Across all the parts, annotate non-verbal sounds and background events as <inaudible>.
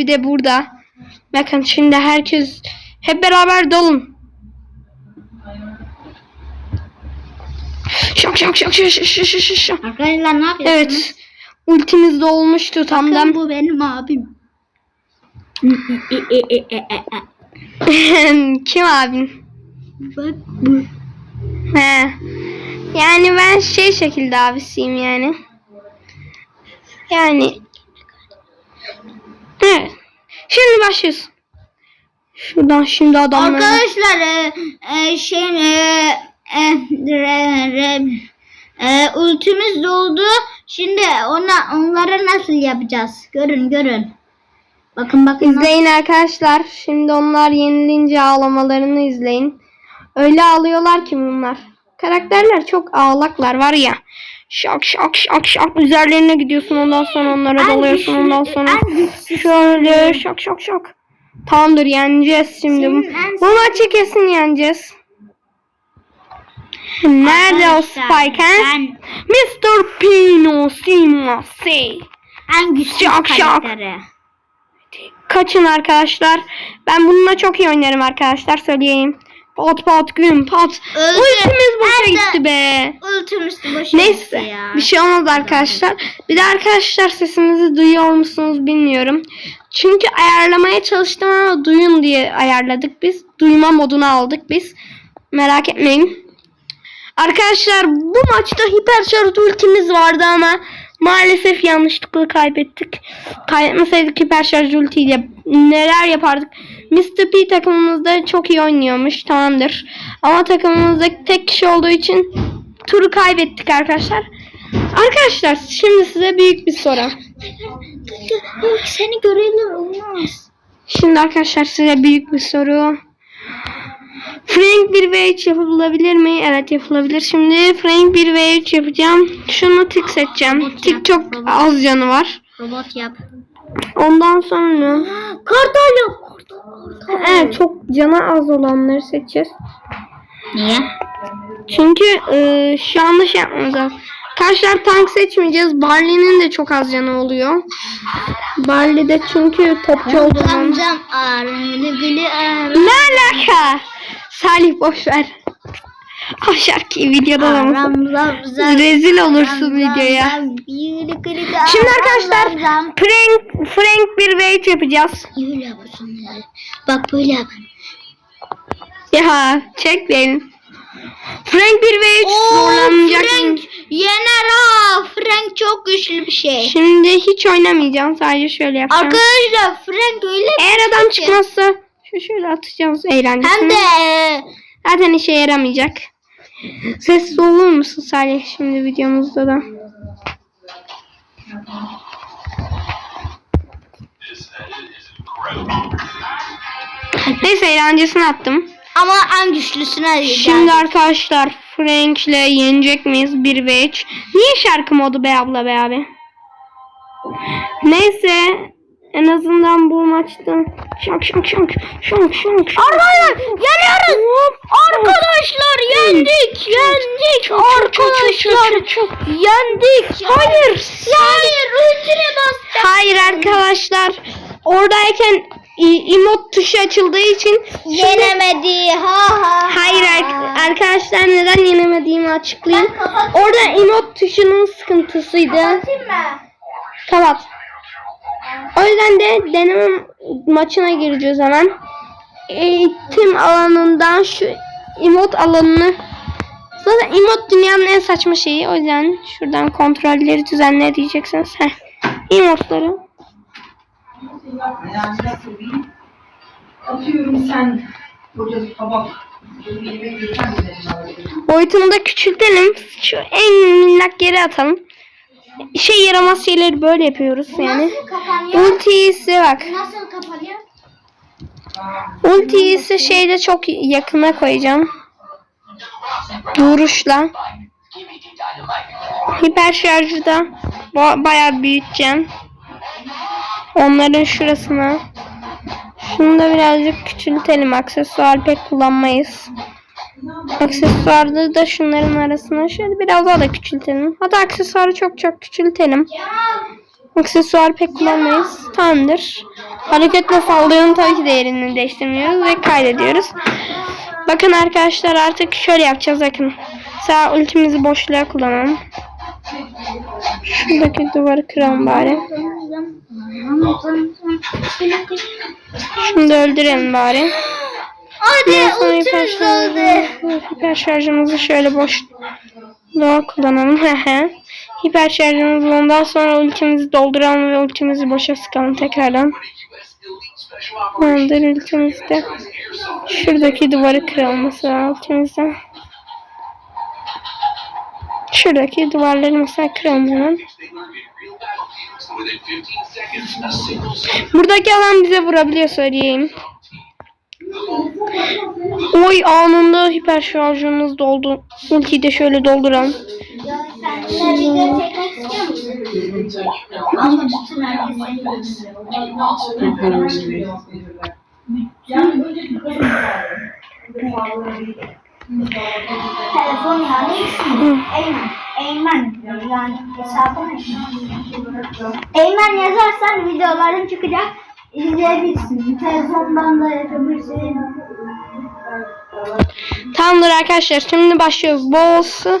bir de burada. Bakın şimdi herkes hep beraber dalın. Şok şok şok şok şok şok şok. Arkadaşlar ne yapıyorsunuz? Evet. Ultimiz de olmuştu Bakın tamdan. bu benim abim. <laughs> Kim abin? Bak bu. He. Yani ben şey şekilde abisiyim yani. Yani. Şimdi başlıyorsun. Şuradan şimdi adamları. Arkadaşlar e, e, şey e, e, re, re, e, ultimiz doldu. Şimdi ona onlara nasıl yapacağız? Görün görün. Bakın bakın. İzleyin arkadaşlar. Şimdi onlar yenilince ağlamalarını izleyin. Öyle ağlıyorlar ki bunlar. Karakterler çok ağlaklar var ya. Şak şak şak şak üzerlerine gidiyorsun ondan sonra onlara dalıyorsun ondan sonra şöyle şak şak şak. Tamamdır yeneceğiz şimdi. Bu, maçı kesin yeneceğiz. Nerede o Spike? Ben Mr. Pino Simase. en güçlü Şak şak. Kaçın arkadaşlar. Ben bununla çok iyi oynarım arkadaşlar söyleyeyim. Pat pat güm pat. Öldü. Ultimiz boşa Nerede? gitti be. Ultimiz boşa Neyse gitti ya. bir şey olmaz arkadaşlar. Bir de arkadaşlar sesimizi duyuyor musunuz bilmiyorum. Çünkü ayarlamaya çalıştım ama duyun diye ayarladık biz. Duyma modunu aldık biz. Merak etmeyin. Arkadaşlar bu maçta hiper şarj ultimiz vardı ama maalesef yanlışlıkla kaybettik. Kaybetmeseydik hiper şarj ultiyle neler yapardık. Mr. P takımımızda çok iyi oynuyormuş tamamdır. Ama takımımızda tek kişi olduğu için turu kaybettik arkadaşlar. Arkadaşlar şimdi size büyük bir soru. Seni görelim olmaz. Şimdi arkadaşlar size büyük bir soru. Frank 1 ve 3 yapılabilir mi? Evet yapılabilir. Şimdi Frank 1 ve 3 yapacağım. Şunu tik seçeceğim. Robot Tik yap, çok robot. az canı var. Robot yap. Ondan sonra Kartal yap. Evet çok canı az olanları seçeceğiz. Niye? Çünkü e, şu anda şey yapmamız lazım. Arkadaşlar tank seçmeyeceğiz. Barley'nin de çok az canı oluyor. Barley de çünkü topçu olduğundan. Ne alaka? Salih boş ver. O şarkıyı videoda da? Rezil olursun videoya. Şimdi arkadaşlar Frank, Frank bir üç yapacağız. Bak böyle yap. Ya çek beni. Frank bir ve üç zorlanacak. Frank yener ha. Frank çok güçlü bir şey. Şimdi hiç oynamayacağım. Sadece şöyle yapacağım. Arkadaşlar Frank öyle Eğer adam şey çıkmazsa şöyle atacağız eğlencesine. Hem de e, Zaten işe yaramayacak. Sessiz olur musun Salih şimdi videomuzda da? Neyse eğlencesini attım. ama en güçlüsüne Şimdi arkadaşlar Frank'le yenecek miyiz? 1 ve 3. Niye şarkı modu be abla be abi? Neyse en azından bu maçta şak şak şak şak şak Arkadaşlar yanıyoruz. Arkadaşlar yendik. Yendik. Arkadaşlar yendik. Hayır. Hayır ultine bastı. Hayır arkadaşlar oradayken emot tuşu açıldığı için Yenemedi. Ha ha. Hayır ar- arkadaşlar neden yenemediğimi açıklayayım. Orada emot tuşunun sıkıntısıydı. Kapatayım mı? Kapat. O yüzden de deneme maçına gireceğiz hemen. Eğitim alanından şu emot alanını Zaten emot dünyanın en saçma şeyi. O yüzden şuradan kontrolleri düzenle diyeceksiniz. Heh. Emotları. Atıyorum sen koca tabak Boyutunu da küçültelim. Şu en minnak yere atalım. Şey yaramaz şeyleri böyle yapıyoruz yani. Ultiyi ise bak. Nasıl kapanıyor? Ultiyi ise şeyde çok yakına koyacağım. Vuruşla. Hiper şarjı da ba- bayağı büyüteceğim. Onların şurasına. Şunu da birazcık küçültelim. Aksesuar pek kullanmayız. Aksesuarda da şunların arasına şöyle biraz daha da küçültelim. Hatta aksesuarı çok çok küçültelim. Aksesuar pek kullanmayız. Tamamdır. Hareketle saldırının tabii ki değerini değiştirmiyoruz ve kaydediyoruz. Bakın arkadaşlar artık şöyle yapacağız bakın. Sağ ultimizi boşluğa kullanalım. Şuradaki duvarı kıralım bari. Da öldürelim bari. Hadi ultimiz şarjımızı, doldu. hiper şarjımızı şöyle boşluğa kullanalım. <laughs> Hehe. hiper şarjımızı ondan sonra ultimizi dolduralım ve ultimizi boşa sıkalım tekrardan. Tamamdır ultimizi de. Şuradaki duvarı kıralım mesela ultimizden. Şuradaki duvarları mesela kıralım hemen. Buradaki alan bize vurabiliyor söyleyeyim. Oy anında hiper şarjımız doldu. Ultiyi de şöyle dolduralım. Telefon yani. Eymen. Eymen. Yani hesabın Eymen yazarsan videoların çıkacak. İzleyebilirsin. Telefondan da yapabilirsin. Tamamdır arkadaşlar şimdi başlıyoruz. Boss'u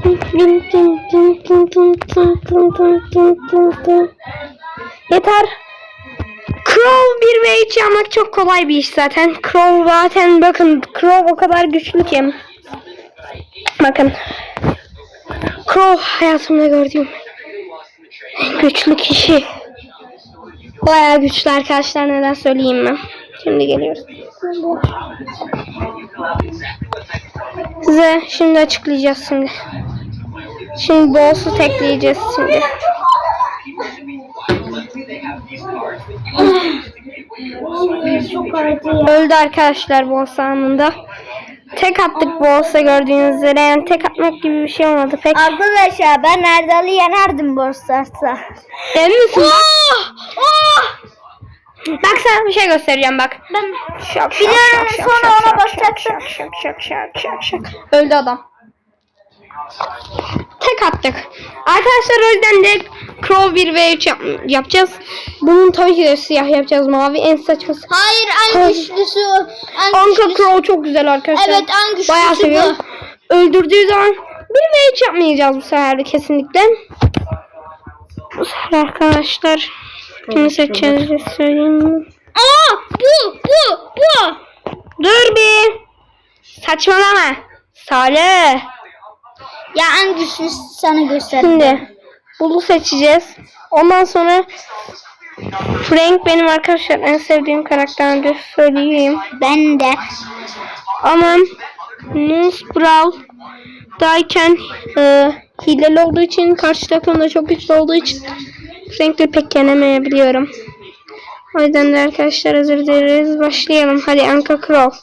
<laughs> Yeter. Crow bir ve 3 yapmak çok kolay bir iş zaten. Crow zaten bakın Crow o kadar güçlü ki. Bakın. Crow hayatımda gördüğüm en güçlü kişi. Baya güçlü arkadaşlar neden söyleyeyim mi? Şimdi geliyoruz. Size şimdi açıklayacağız şimdi. Şimdi boss'u tekleyeceğiz şimdi. Öldü arkadaşlar boss anında. Tek attık boss'a gördüğünüz üzere. Yani tek atmak gibi bir şey olmadı pek. Arkadaşlar ben Erdal'ı yenerdim Borstar'sa. Emin misin? Bak sana bir şey göstereceğim bak. Ben Şak, şak, Biliyorum, şak, şak, sonra şak, ona şak, basacaksın. Şak şak şak şak şak. Öldü adam. Tek attık. Arkadaşlar o yüzden de Crow 1 ve 3 yap- yapacağız. Bunun tabii ki de siyah yapacağız mavi en saçması. Hayır en güçlüsü. En Anka güçlüsü. Crow çok güzel arkadaşlar. Evet, en güçlüsü Bayağı bu. seviyorum. Öldürdüğü zaman 1 ve 3 yapmayacağız bu sefer de kesinlikle. Bu sefer arkadaşlar kimi seçeceğizi söyleyeyim mi? Aa bu bu bu. Dur bir. Saçmalama. Salih. Ya en güçlüsü sana gösterdim. Şimdi bunu seçeceğiz. Ondan sonra Frank benim arkadaşlar en sevdiğim karakterdir söyleyeyim. Ben de. Ama Moose Brawl dayken e, hileli olduğu için karşı takımda çok güçlü olduğu için Frank'le pek yenemeyebiliyorum. O yüzden de arkadaşlar özür dileriz. Başlayalım. Hadi Anka Crow.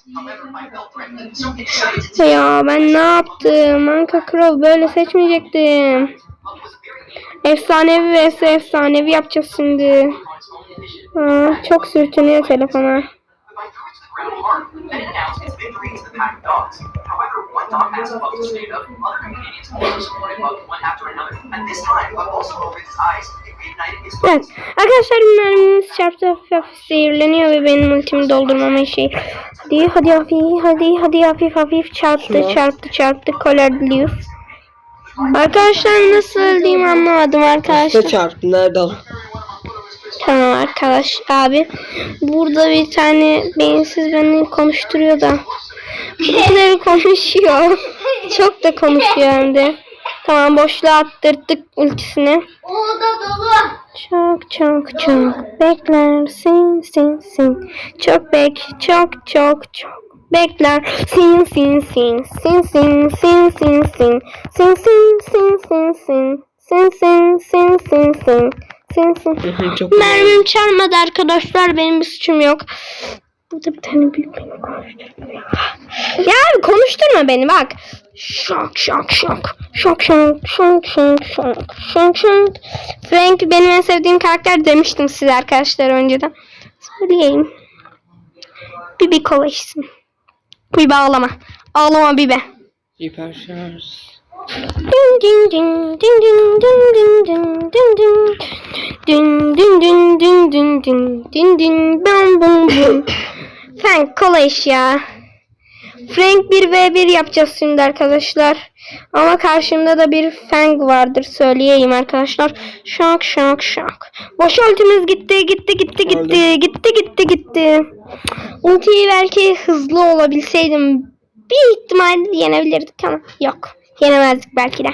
Ya ben ne yaptım? Anka Crow böyle seçmeyecektim. Efsanevi vs efsanevi yapacağız şimdi. Aa, çok sürtünüyor telefona. However, one dog has a bug to stand up. Other companions also supported bug one after another. And this time, bug also opened its eyes and reignited its Evet. Arkadaşlar mermimiz çarptı hafif hafif seyirleniyor ve benim ultimi doldurmama şey. Hadi hadi hafif hadi hadi hafif hafif çarptı çarptı çarptı Colorblius. Arkadaşlar nasıl öldüğümü anlamadım arkadaşlar. Ne çarptı? Nerede o? Tamam arkadaş abi. Burada bir tane beyinsiz beni konuşturuyor da. Birileri konuşuyor. Çok da konuşuyor hem de. Tamam boşluğa attırdık ultisini. O da dolu. Çok çok çok beklersin sin sin çok bek çok çok çok bekler sin sin sin sin sin sin sin sin sin sin sin sin sin sin sin sin sin sin Çok iyi. Mermim çarpmadı arkadaşlar. Benim bir suçum yok. Burada bir tane büyük beni konuşturma. Ya abi konuşturma beni bak. Şok şok şok. Şok şok şok şok şok. Şok şok. Frank benim en sevdiğim karakter demiştim size arkadaşlar önceden. Söyleyeyim. Bibi kola içsin. Bibi ağlama. Ağlama Bibi. Hiper şarj. Ding ding ding ding ding ding ding ding ding ding ding ding ding ding ding ding ding bam bum bum Frank kola iş ya. Frank 1v1 yapacağız şimdi arkadaşlar. Ama karşımda da bir Fang vardır söyleyeyim arkadaşlar. Şok şok şok. Boş ultimiz gitti gitti gitti gitti gitti gitti gitti. Ultiyi belki hızlı olabilseydim bir ihtimal yenebilirdik ama yok. Yenemezdik belki de.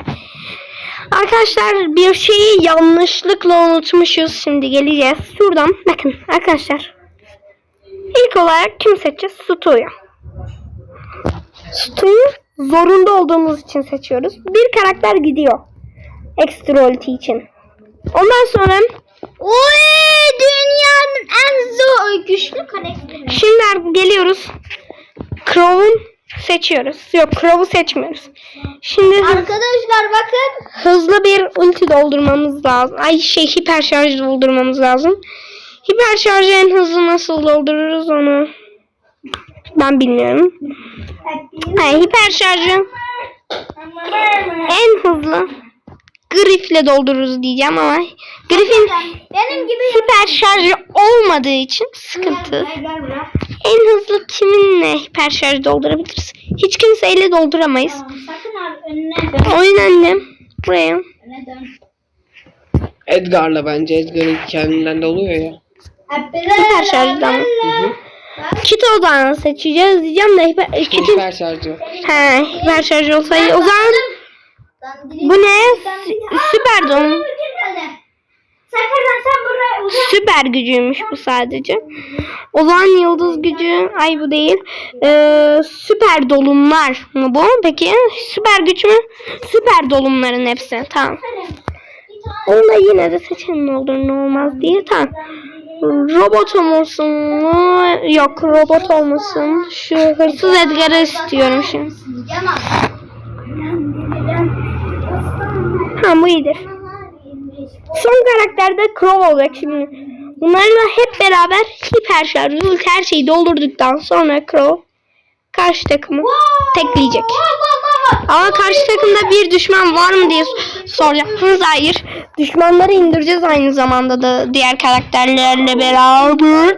Arkadaşlar bir şeyi yanlışlıkla unutmuşuz. Şimdi geleceğiz. Şuradan bakın arkadaşlar. İlk olarak kim seçeceğiz? Stu'yu. Stu'yu zorunda olduğumuz için seçiyoruz. Bir karakter gidiyor. Extra ulti için. Ondan sonra Oy dünyanın en zor güçlü karakteri. şimdi geliyoruz. Crow'un seçiyoruz. Yok Crow'u seçmiyoruz. Şimdi Arkadaşlar bakın. hızlı bir ulti doldurmamız lazım. Ay şey hiper şarj doldurmamız lazım. Hiper şarjı en hızlı nasıl doldururuz onu ben bilmiyorum. Ay, hiper şarjı en hızlı Griff'le doldururuz diyeceğim ama Griff'in Benim gibi hiper şarjı olmadığı için sıkıntı. En hızlı kiminle hiper şarj doldurabiliriz? Hiç kimseyle dolduramayız. Oyun annem buraya. Edgar'la bence. Edgar'ın kendinden de oluyor ya. Hiper şarjdan. Hı. Kito'dan seçeceğiz diyeceğim de hiper, Kito, Hiper şarjı. he, hiper şarj olsaydı o zaman bu ne? Sü- Süper don. Süper gücüymüş bu sadece. O zaman yıldız gücü ay bu değil. Ee, süper dolumlar mı bu? Peki süper güç mü? Süper dolumların hepsi. Tamam. Onu da yine de seçelim ne olur ne olmaz diye. Tamam. Robotum olsun mu? Yok robot olmasın. Şu hırsız Edgar'ı istiyorum şimdi. Ha bu iyidir. Son karakter de Crow olacak şimdi. Bunlarla hep beraber hiper şarj, ulti her şeyi doldurduktan sonra Crow karşı takımı tekleyecek. Ama karşı takımda bir düşman var mı diye soracaksınız. Hayır. Düşmanları indireceğiz aynı zamanda da diğer karakterlerle beraber.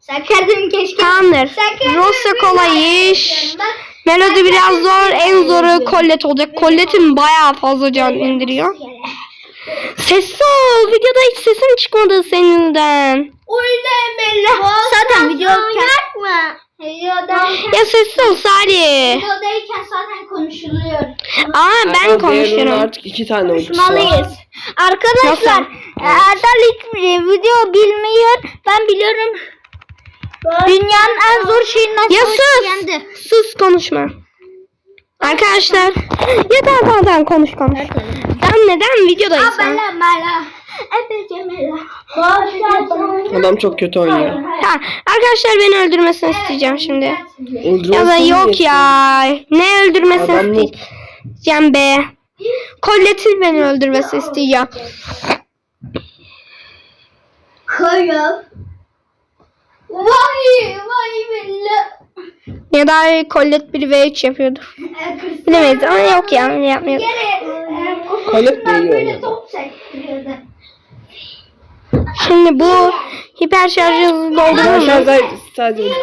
Sakın keşke. Tamamdır. Rosa kolay iş. Melody biraz zor. En zoru Colette olacak. Colette'in bayağı fazla can indiriyor. Ses ol. Videoda hiç sesin çıkmadı seninden. Oyna Bella. Zaten video mı? Videoda. Ya sessiz ol Salih. Videodayken zaten konuşuluyor. Aa ben Diğerinin konuşuyorum. artık iki tane. Konuşmalıyız. Arkadaşlar? Erdal hiç video bilmiyor. Ben biliyorum. Dünyanın en zor şeyini nasıl Ya sus. yendi. Sus konuşma. Arkadaşlar. Ya tamam tamam tamam konuş konuş. Tamam neden videodayız? Epeyce Bella. Adam çok kötü oynuyor. Ha, arkadaşlar beni öldürmesini isteyeceğim şimdi. Ya da yok ya. Ne öldürmesini Adam isteyeceğim be. Collette'in beni öldürmesini isteyeceğim. Hayır. Vay vay Bella. Ya da Colette 1 v 3 yapıyordur. Bilemeyiz ama yok ya yapmıyor. Colette de iyi oynadı. Şimdi bu hiper şarjı doldurur mu? Sadece